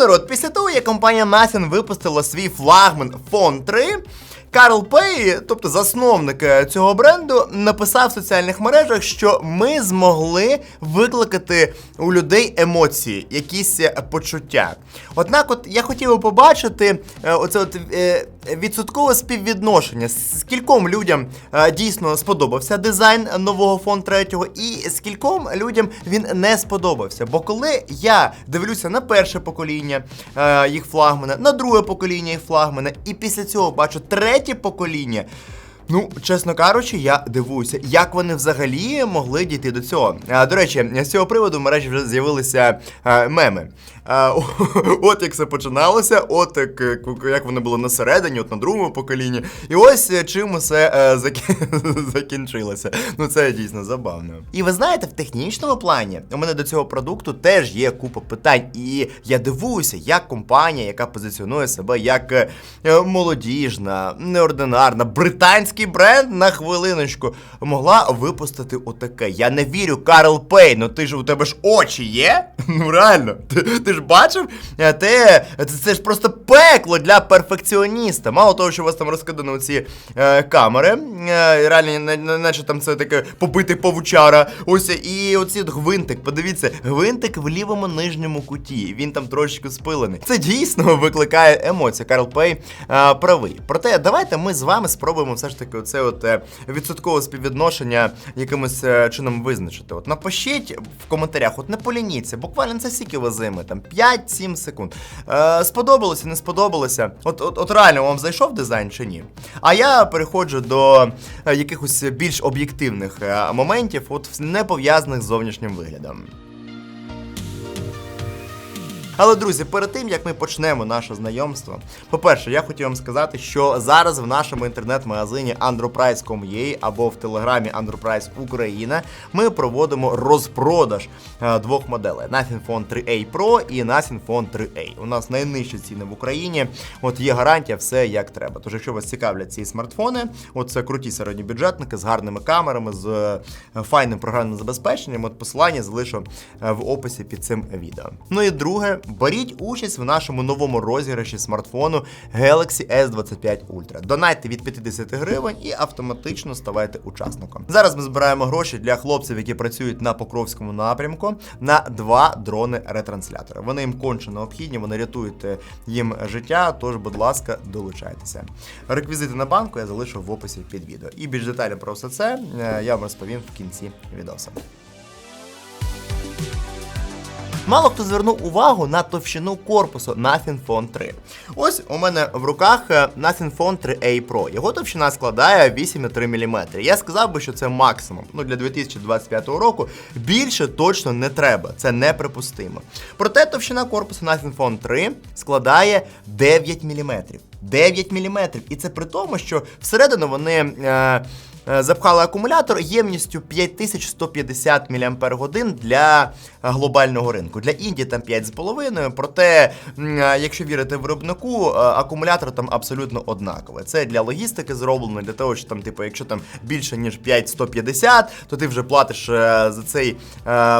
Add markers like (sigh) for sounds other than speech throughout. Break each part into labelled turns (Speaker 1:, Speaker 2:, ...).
Speaker 1: народ, після того, як компанія Nothing випустила свій флагман Phone 3, Карл Пей, тобто засновник е, цього бренду, написав в соціальних мережах, що ми змогли викликати у людей емоції, якісь е, почуття. Однак, от я хотів би побачити е, оце от відсоткове співвідношення, з скільком людям дійсно сподобався дизайн нового фон 3, і скільком людям він не сподобався. Бо коли я дивлюся на перше покоління їх флагмана, на друге покоління їх флагмана, і після цього бачу третє покоління. Ну, чесно кажучи, я дивуюся, як вони взагалі могли дійти до цього. А, до речі, з цього приводу в мережі вже з'явилися меми. А, (laughs) от як все починалося, от як, е, як вони були на середині, от на другому поколінні. І ось е, чим усе е, (laughs) закінчилося. Ну це дійсно забавно. І ви знаєте, в технічному плані у мене до цього продукту теж є купа питань. І я дивуюся, як компанія, яка позиціонує себе як молодіжна, неординарна, британський бренд на хвилиночку, могла випустити отаке. Я не вірю, Карл Пей, ну ти ж у тебе ж очі є? (laughs) Ну реально, ти, ти ж бачив? Е, Те, це, це ж просто пекло для перфекціоніста. Мало того, що у вас там розкидано ці е, камери, е, реально, на- на- наче там це таке побитий павучара. Ось і оці гвинтик. Подивіться, гвинтик в лівому нижньому куті. Він там трошечки спилений. Це дійсно викликає емоції. Карл Пей е, правий. Проте давайте ми з вами спробуємо все ж таки оце от е, відсоткове співвідношення якимось е, чином визначити. От напишіть в коментарях, от не полініться, буквально це стільки везими, там 5-7 секунд. Е, сподобалося, не сподобалося. От, от, от реально вам зайшов дизайн чи ні? А я переходжу до е, якихось більш об'єктивних моментів, от не пов'язаних з зовнішнім виглядом. Але друзі, перед тим як ми почнемо наше знайомство, по-перше, я хотів вам сказати, що зараз в нашому інтернет-магазині androprice.com.ua або в телеграмі Androprice Україна ми проводимо розпродаж е, двох моделей: Nothing Phone 3A Pro і Nothing Phone 3A. У нас найнижчі ціни в Україні. От є гарантія, все як треба. Тож, якщо вас цікавлять ці смартфони, от це круті середньобюджетники з гарними камерами, з е, файним програмним забезпеченням. От посилання залишу е, в описі під цим відео. Ну і друге, беріть участь в нашому новому розіграші смартфону Galaxy S25 Ultra. Донайте від 50 гривень і автоматично ставайте учасником. Зараз ми збираємо гроші для хлопців, які працюють на Покровському напрямку, на два дрони-ретранслятори. Вони їм конче необхідні, вони рятують е, їм життя. Тож, будь ласка, долучайтеся. Реквізити на банку я залишу в описі під відео. І більш детально про все це е, я вам розповім в кінці відео. Мало хто звернув увагу на товщину корпусу Nothing Phone 3. Ось у мене в руках е, Nothing Phone 3A Pro. Його товщина складає 8,3 мм. Я сказав би, що це максимум. Ну для 2025 року більше точно не треба. Це неприпустимо. Проте товщина корпусу Nothing Phone 3 складає 9 мм. 9 мм. І це при тому, що всередину вони. Е, Запхали акумулятор ємністю 5150 мАч для е, глобального ринку. Для Індії там 5,5, проте, е, якщо вірити виробнику, е, акумулятор там абсолютно однаковий. Це для логістики зроблено, для того, що там, типу, якщо там більше ніж 5150, то ти вже платиш е, за цей е,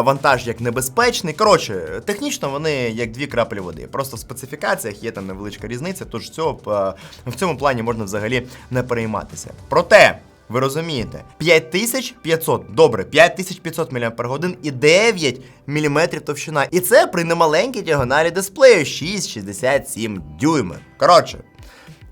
Speaker 1: вантаж як небезпечний. Коротше, технічно вони як дві краплі води. Просто в специфікаціях є там невеличка різниця, тож цього, е, в цьому плані можна взагалі не перейматися. Проте. Ви розумієте, 5500, добре, 5500 мАч і 9 мм товщина. І це при немаленькій діагоналі дисплею 6,67 дюйми. Коротше.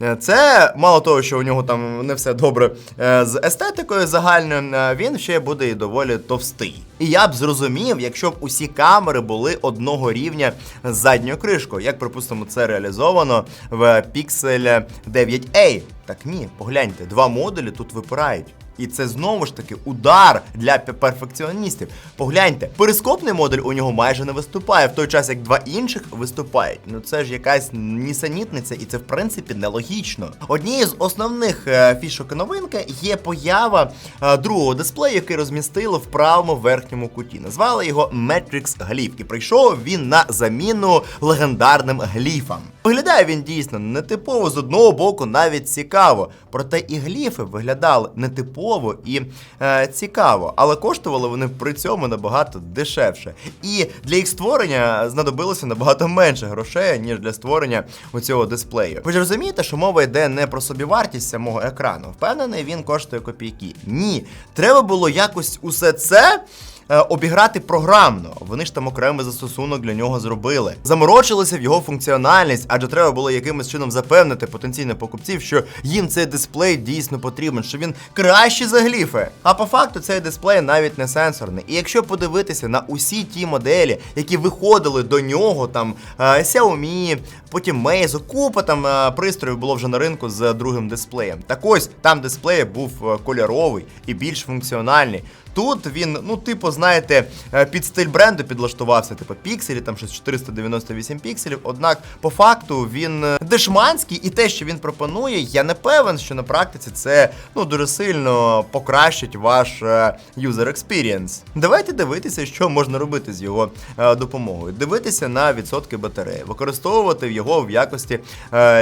Speaker 1: Е, Це мало того, що у нього там не все добре е, з естетикою загальною, е, він ще буде і доволі товстий. І я б зрозумів, якщо б усі камери були одного рівня з задньою кришкою, як припустимо, це реалізовано в Pixel 9a. Так ні, погляньте, два модулі тут випирають. І це знову ж таки удар для перфекціоністів. Погляньте, перископний модуль у нього майже не виступає, в той час як два інших виступають. Ну це ж якась нісенітниця, і це в принципі нелогічно. Однією з основних е, фішок новинки є поява е, другого дисплею, який розмістили в правому верхньому куті. Назвали його Matrix Гліф, і прийшов він на заміну легендарним гліфам. Виглядає він дійсно нетипово з одного боку, навіть цікаво. Проте і гліфи виглядали нетипово і е, цікаво, але коштували вони при цьому набагато дешевше. І для їх створення знадобилося набагато менше грошей, ніж для створення оцього дисплею. Ви ж розумієте, що мова йде не про собівартість самого екрану. Впевнений, він коштує копійки. Ні, треба було якось усе це. Е, Обіграти програмно, вони ж там окремий застосунок для нього зробили. Заморочилися в його функціональність, адже треба було якимось чином запевнити потенційних покупців, що їм цей дисплей дійсно потрібен, що він кращий за гліфи. А по факту цей дисплей навіть не сенсорний. І якщо подивитися на усі ті моделі, які виходили до нього, там е, Xiaomi, потім Meizu, купа там е, пристроїв було вже на ринку з другим дисплеєм. Так ось там дисплей був кольоровий і більш функціональний. Тут він, ну, типу, знаєте, е, під стиль бренду підлаштувався, типу пікселі, там щось 498 пікселів. Однак, по факту, він е, дешманський, і те, що він пропонує, я не певен, що на практиці це ну дуже сильно покращить ваш е, user experience. Давайте дивитися, що можна робити з його допомогою. Дивитися на відсотки батареї, використовувати його в якості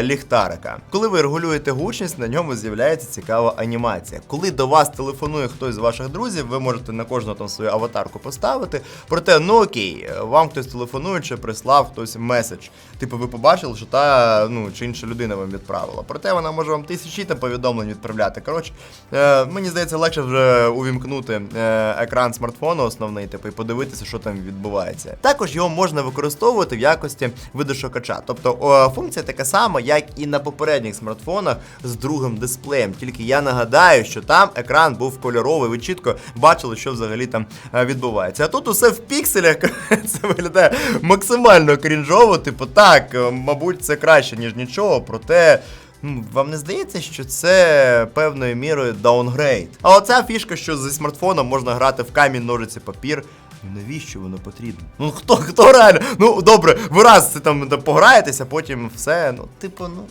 Speaker 1: ліхтарика. Коли ви регулюєте гучність, на ньому з'являється цікава анімація. Коли до вас телефонує хтось з ваших друзів, ви можете на кожного там свою аватарку поставити. Проте, ну окей, вам хтось телефонує чи прислав хтось меседж. Типу, ви побачили, що та ну чи інша людина вам відправила. Проте вона може вам тисячі там повідомлень відправляти. Коротше, е, мені здається, легше вже увімкнути е, екран смартфону основний, типу, і подивитися, що там відбувається. Також його можна використовувати в якості видошукача. Тобто о, функція така сама, як і на попередніх смартфонах з другим дисплеєм. Тільки я нагадаю, що там екран був кольоровий, ви чітко бачили, що взагалі там е, відбувається. А тут усе в пікселях (laughs) це виглядає максимально крінжово. Типу, так, е, мабуть, це краще, ніж нічого, проте. Вам не здається, що це певною мірою даунгрейд? А оця фішка, що зі смартфоном можна грати в камінь, ножиці, папір. Ну навіщо воно потрібно? Ну хто хто реально? Ну добре, ви раз це там пограєтеся, потім все. Ну, типу, ну,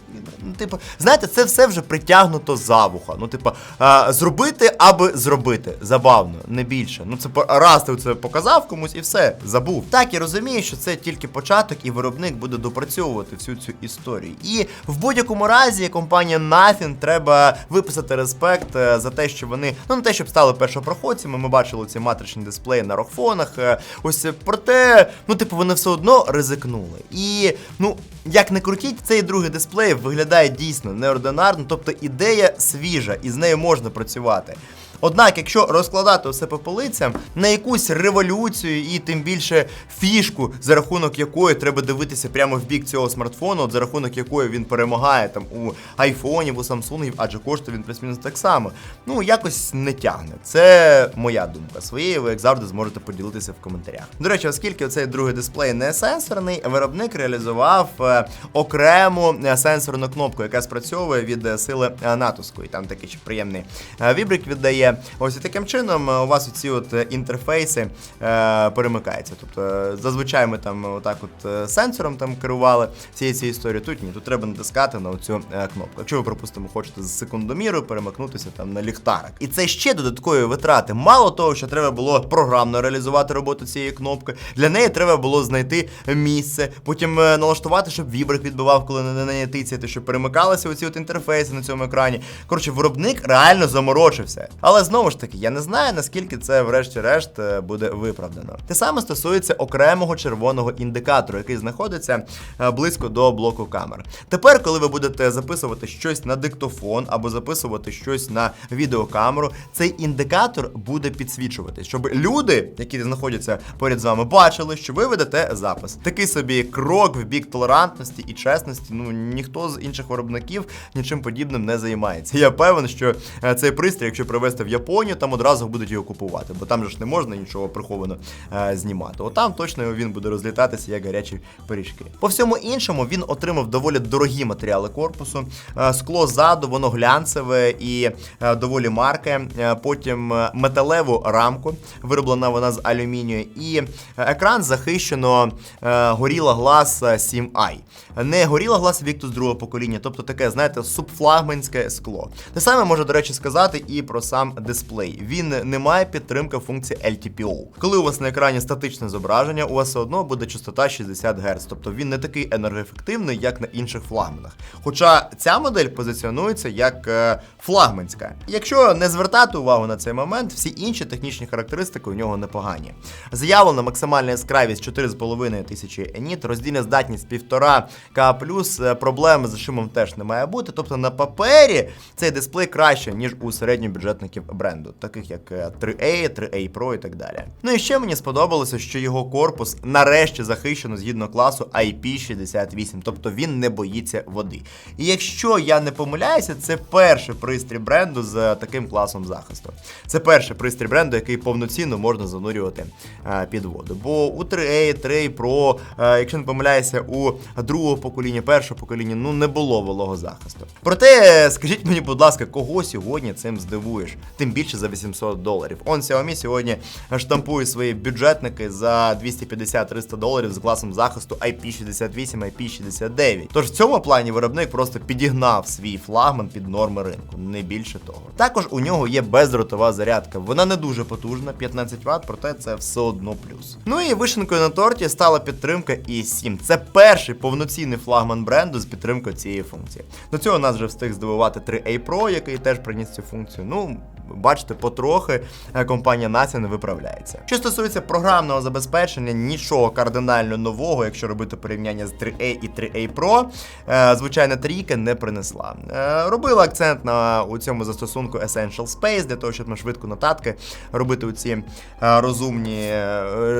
Speaker 1: ну типу, знаєте, це все вже притягнуто за вуха. Ну, типу, а, зробити, аби зробити. Забавно, не більше. Ну це раз ти це показав комусь і все, забув. Так, я розумію, що це тільки початок, і виробник буде допрацьовувати всю цю історію. І в будь-якому разі компанія Nothing треба виписати респект е, за те, що вони ну не те, щоб стали першопроходцями. Ми бачили ці матричні дисплеї на рокфонах. Е, Ось е, проте, ну типу, вони все одно ризикнули. І ну як не крутіть, цей другий дисплей виглядає дійсно неординарно, тобто ідея свіжа, і з нею можна працювати. Однак, якщо розкладати все по полицям, на якусь революцію і тим більше фішку, за рахунок якої треба дивитися прямо в бік цього смартфону, от за рахунок якої він перемагає там у айфонів, у самсунгів, адже коштує він плюс-мінус так само. Ну якось не тягне. Це моя думка. Своєю ви як завжди зможете поділитися в коментарях. До речі, оскільки цей другий дисплей не сенсорний, виробник реалізував е, окрему е, сенсорну кнопку, яка спрацьовує від е, сили натиску. І там такий ще приємний вібрик віддає. Ось і таким чином е, у вас оці от е, інтерфейси е, перемикаються. Тобто е, зазвичай ми там отак от сенсором там керували цією цією історією. Тут ні, тут треба натискати на оцю кнопку. Якщо ви, припустимо, хочете з секундомірою перемикнутися там на ліхтарик. І це ще додаткові витрати. Мало того, що треба було програмно реалізувати роботу цієї кнопки. Для неї треба було знайти місце, потім налаштувати, щоб вібрик відбивав, коли на неї тицяти, щоб перемикалися оці от інтерфейси на цьому екрані. Коротше, виробник реально заморочився. Але знову ж таки, я не знаю, наскільки це, врешті-решт, е, буде виправдано. Те саме стосується окремого червоного індикатору, який знаходиться е, близько до блоку камер. Тепер, коли ви будете записувати щось на диктофон або записувати щось на відеокамеру, цей індикатор буде підсвічувати, щоб люди, які знаходяться поряд з вами, бачили, що ви ведете запис. Такий собі крок в бік толерантності і чесності. Ну ніхто з інших виробників нічим подібним не займається. Я певен, що е, цей пристрій, якщо привезти в Японію, там одразу будуть його купувати, бо там же ж не можна нічого приховано е, знімати. Отам точно він буде розлітатися як гарячі пиріжки. По всьому іншому він отримав доволі дорогі матеріали корпусу. Е, скло ззаду, воно глянцеве і е, доволі марке. Е, потім е, металеву рамку, вироблена вона з алюмінію, і е, екран захищено е, Gorilla Glass 7i. Не Gorilla Glass Victus другого покоління, тобто таке, знаєте, субфлагманське скло. Те саме можу, до речі, сказати і про сам дисплей. Він не має підтримки функції LTPO. Коли у вас на екрані статичне зображення, у вас все одно буде частота 60 Гц, тобто він не такий енергоефективний, як на інших флагманах. Хоча ця модель позиціонується як е, флагманська. Якщо не звертати увагу на цей момент, всі інші технічні характеристики у нього непогані. Заявлена максимальна яскравість 4,5 тисячі ніт, роздільна здатність 1,5К+, е, проблеми з шумом теж не має бути. Тобто на папері цей дисплей краще, ніж у середньобюджетників бренду, таких як е, 3A, 3A Pro і так далі. Ну і ще мені сподобалося, що його корпус нарешті захищено згідно класу IP68, тобто він не боїться води. І якщо я не помиляюся, це перший пристрій бренду з таким класом захисту. Це перший пристрій бренду, який повноцінно можна занурювати е, під воду. Бо у 3A, 3A Pro, е, якщо не помиляюся, у другого покоління, першого покоління, ну не було вологозахисту. Проте, скажіть мені, будь ласка, кого сьогодні цим здивуєш? Тим більше за 800 доларів. Он Xiaomi сьогодні штампує свої бюджетники за 250-300 доларів з класом захисту IP68, IP69. Тож в цьому плані виробник просто підігнав свій флагман під норми ринку, не більше того. Також у нього є бездротова зарядка. Вона не дуже потужна, 15 Вт, проте це все одно плюс. Ну і вишенкою на торті стала підтримка i7. Це перший повноцінний флагман бренду з підтримкою цієї функції. До цього нас вже встиг здивувати 3A Pro, який теж приніс цю функцію. Ну, бачите, потрохи е, компанія Nasia не виправляється. Що стосується програмного забезпечення, нічого кардинально нового, якщо робити порівняння з 3A і 3A Pro, е, звичайна трійка не принесла. Е, Робила акцент на у цьому застосунку Essential Space для того, щоб на швидку нотатки робити ці розумні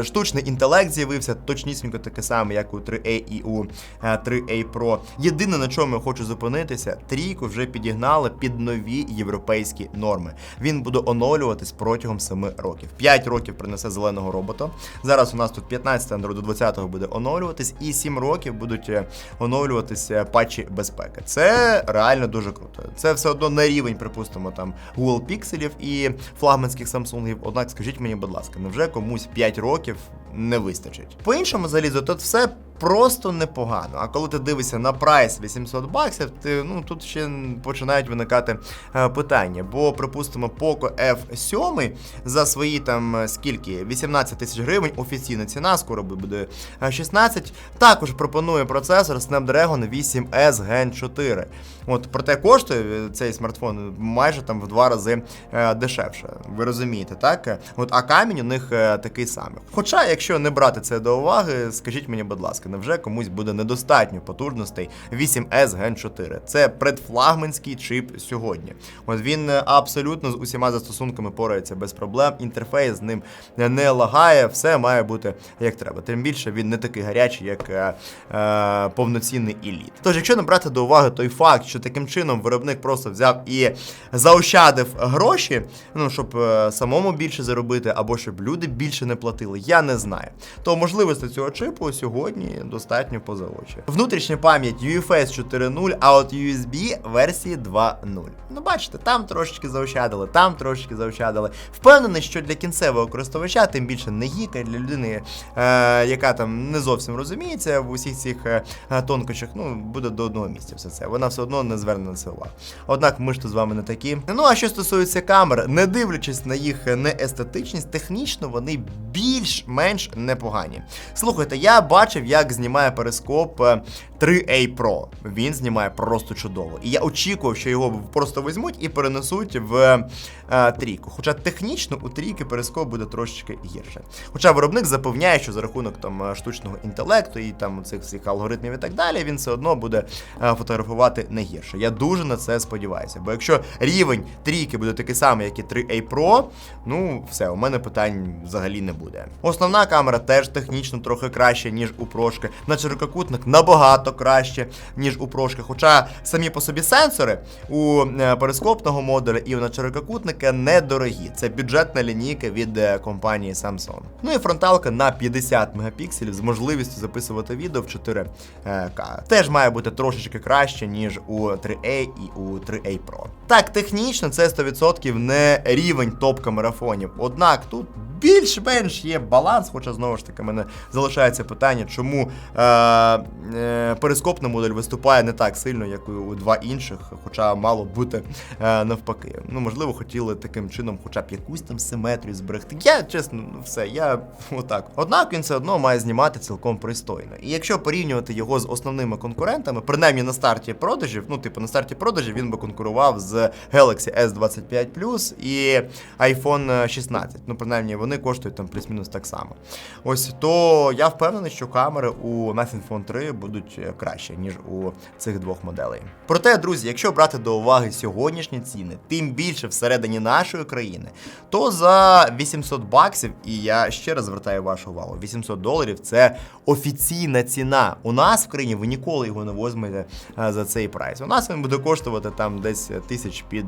Speaker 1: штучний інтелект з'явився точнісінько таке саме, як у 3A і у е, 3A Pro. Єдине на чому я хочу зупинитися, трійку вже підігнали під нові європейські норми. Він буде оновлюватись протягом 7 років. 5 років принесе зеленого робота. Зараз у нас тут 15 Android до 20 буде оновлюватись, і 7 років будуть е, оновлюватися патчі безпеки. Це реально дуже круто. Це все одно не рівень, припустимо, там Google Pixelів і флагманських Samsungів. Однак скажіть мені, будь ласка, невже комусь 5 років не вистачить? По іншому залізу, тут все просто непогано. А коли ти дивишся на прайс 800 баксів, ти ну тут ще починають виникати е, питання. Бо, припустимо, Poco F7 за свої там е, скільки 18 тисяч гривень, офіційна ціна, скоро буде е, 16, також пропонує процесор Snapdragon 8S Gen 4. От проте коштує цей смартфон майже там в два рази е, дешевше. Ви розумієте, так? От а камінь у них е, такий самий. Хоча, якщо не брати це до уваги, скажіть мені, будь ласка, невже комусь буде недостатньо потужностей 8S Gen 4? Це предфлагманський чип сьогодні. От він е, абсолютно з усіма застосунками порається без проблем. Інтерфейс з ним не лагає, все має бути як треба. Тим більше він не такий гарячий, як е, е, повноцінний еліт. Тож, якщо не брати до уваги той факт, що таким чином виробник просто взяв і заощадив гроші, ну щоб е, самому більше заробити, або щоб люди більше не платили, я не знаю. То можливості цього чипу сьогодні достатньо поза очі. Внутрішня пам'ять UFS 4.0, а от USB версії 2.0. Ну бачите, там трошечки заощадили, там трошечки заощадили. Впевнений, що для кінцевого користувача, тим більше не гіка, для людини, е, яка там не зовсім розуміється в усіх цих е, тонкощах, ну буде до одного місця все це. Вона все одно не зверне на це увагу. Однак ми ж тут з вами не такі. Ну а що стосується камер, не дивлячись на їх неестетичність, технічно вони більш-менш непогані. Слухайте, я бачив, як знімає перископ е, 3A Pro. Він знімає просто чудово. І я очікував, що його просто візьмуть і перенесуть в е, трійку. Хоча технічно у трійки перископ буде трошечки гірше. Хоча виробник запевняє, що за рахунок там е, штучного інтелекту і там цих всіх алгоритмів і так далі, він все одно буде е, фотографувати не гірше. Я дуже на це сподіваюся. Бо якщо рівень трійки буде такий самий, як і 3A Pro, ну все, у мене питань взагалі не буде. Основна камера теж технічно трохи краще, ніж у прошки. На ширококутник набагато краще, ніж у прошки. Хоча самі по собі сенсори у е, перископного модуля і у начерококутника недорогі. Це бюджетна лінійка від е, компанії Samsung. Ну і фронталка на 50 мегапікселів з можливістю записувати відео в 4К. Теж має бути трошечки краще, ніж у 3A і у 3A Pro. Так, технічно це 100% не рівень топ-камерафонів. Однак тут більш-менш є баланс, хоча знову ж таки мене залишається питання, чому е, е, е, перископна модель виступає не так сильно, як і у два інших, хоча мало бути е, навпаки. Ну, можливо, хотіли таким чином, хоча б якусь там симетрію зберегти. Я чесно, ну все, я отак. Однак він все одно має знімати цілком пристойно. І якщо порівнювати його з основними конкурентами, принаймні на старті продажів, ну типу на старті продажів він би конкурував з Galaxy S25 Plus і iPhone 16. Ну, принаймні, вони коштують там плюс-мінус так само. Ось то я впевнений, що камери у Nothing Phone 3 будуть е, краще, ніж у цих двох моделей. Проте, друзі, якщо брати до уваги сьогоднішні ціни, тим більше всередині нашої країни, то за 800 баксів, і я ще раз звертаю вашу увагу, 800 доларів це офіційна ціна. У нас в країні ви ніколи його не возьмете е, за цей прайс. У нас він буде коштувати там десь тисяч під.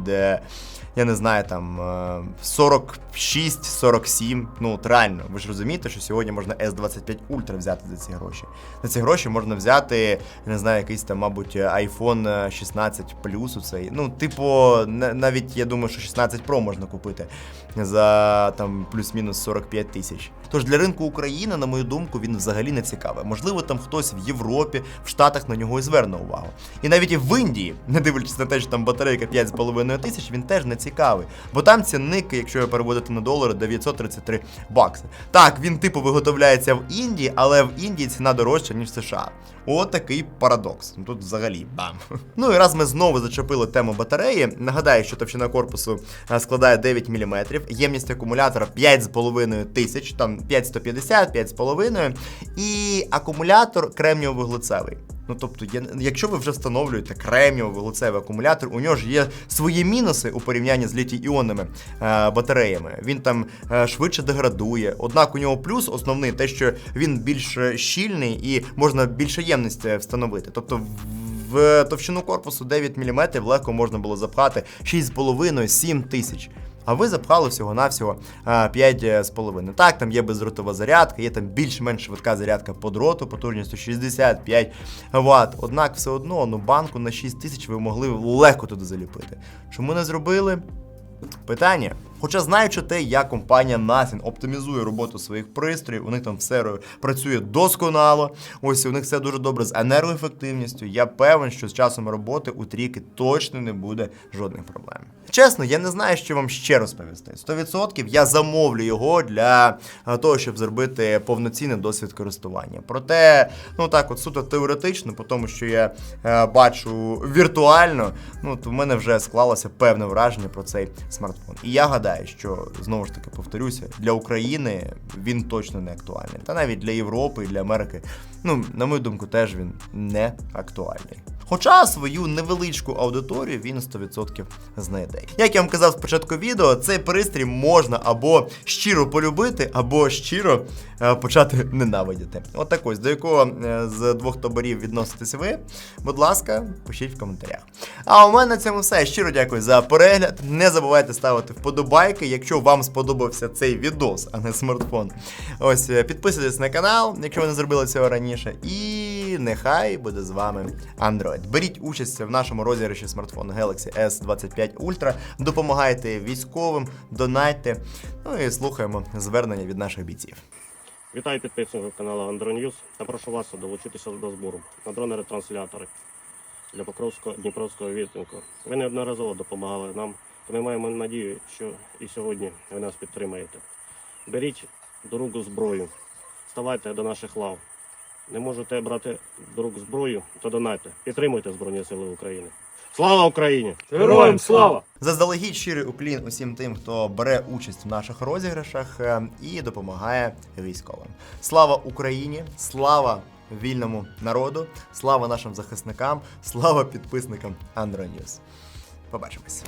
Speaker 1: Е, я не знаю, там е, 46-47. Ну, от реально, ви ж розумієте, що сьогодні можна S25 Ultra взяти за ці гроші. За ці гроші можна взяти, я не знаю, якийсь там, мабуть, iPhone 16 Plus у цей. Ну, типу, навіть я думаю, що 16 Pro можна купити за там плюс-мінус 45 тисяч. Тож для ринку України, на мою думку, він взагалі не цікавий. Можливо, там хтось в Європі, в Штатах на нього і зверне увагу. І навіть і в Індії, не дивлячись на те, що там батарейка 5,5 тисяч, він теж не цікавий. Бо там цінник, якщо його переводити на долари, 933 бакси. Так, він типу виготовляється в Індії, але в Індії ціна дорожча, ніж в США. От такий парадокс. Ну тут взагалі бам. (laughs) Ну і раз ми знову зачепили тему батареї. Нагадаю, що товщина корпусу е, складає 9 мм, ємність акумулятора 5,5 тисяч, там 5150, 5,5, і акумулятор кремнієво-вуглецевий. Ну тобто, я, якщо ви вже встановлюєте кремнієвий вуглецевий акумулятор, у нього ж є свої мінуси у порівнянні з літій-іонними е, батареями. Він там е, швидше деградує. Однак у нього плюс основний те, що він більш е, щільний і можна більше ємність е, встановити. Тобто в товщину корпусу 9 мм легко можна було запхати 6,5-7 тисяч. А ви запхали всього-навсього 5,5. Так, там є бездротова зарядка, є там більш-менш швидка зарядка по дроту потужністю 65 Вт. Однак все одно ну, банку на 6 тисяч ви могли легко туди заліпити. Чому не зробили? Питання. Хоча знаючи те, як компанія Nothing оптимізує роботу своїх пристроїв, у них там все працює досконало. Ось у них все дуже добре з енергоефективністю. Я певен, що з часом роботи у трійки точно не буде жодних проблем. Чесно, я не знаю, що вам ще розповісти. 100% я замовлю його для е, того, щоб зробити повноцінний досвід користування. Проте, ну так, от суто теоретично, по тому, що я е, бачу віртуально, ну то в мене вже склалося певне враження про цей смартфон. І я гадаю, що знову ж таки повторюся, для України він точно не актуальний. Та навіть для Європи і для Америки, ну, на мою думку, теж він не актуальний. Хоча свою невеличку аудиторію він 100% знайде. Як я вам казав спочатку відео, цей пристрій можна або щиро полюбити, або щиро е, почати ненавидіти. От так ось, до якого е, з двох таборів відноситесь ви, будь ласка, пишіть в коментарях. А у мене на цьому все. Щиро дякую за перегляд. Не забувайте ставити вподобайки, якщо вам сподобався цей відос, а не смартфон. Ось е, підписуйтесь на канал, якщо ви не зробили цього раніше. І нехай буде з вами Android. Беріть участь в нашому розіграші смартфону Galaxy S25 Ultra. Допомагайте військовим, донайте. Ну і слухаємо звернення від наших бійців.
Speaker 2: Вітаю підписників каналу Андроньюз та прошу вас долучитися до збору на дронери-транслятори для Покровського Дніпровського відтинку. Ви неодноразово допомагали нам, то ми маємо надію, що і сьогодні ви нас підтримаєте. Беріть до рук зброю, ставайте до наших лав. Не можете брати до рук зброю, то донайте. Підтримуйте Збройні Сили України. Слава Україні!
Speaker 3: Героям слава!
Speaker 1: Заздалегідь щирий уклін усім тим, хто бере участь в наших розіграшах е, і допомагає військовим. Слава Україні! Слава вільному народу! Слава нашим захисникам! Слава підписникам Android News. Побачимось!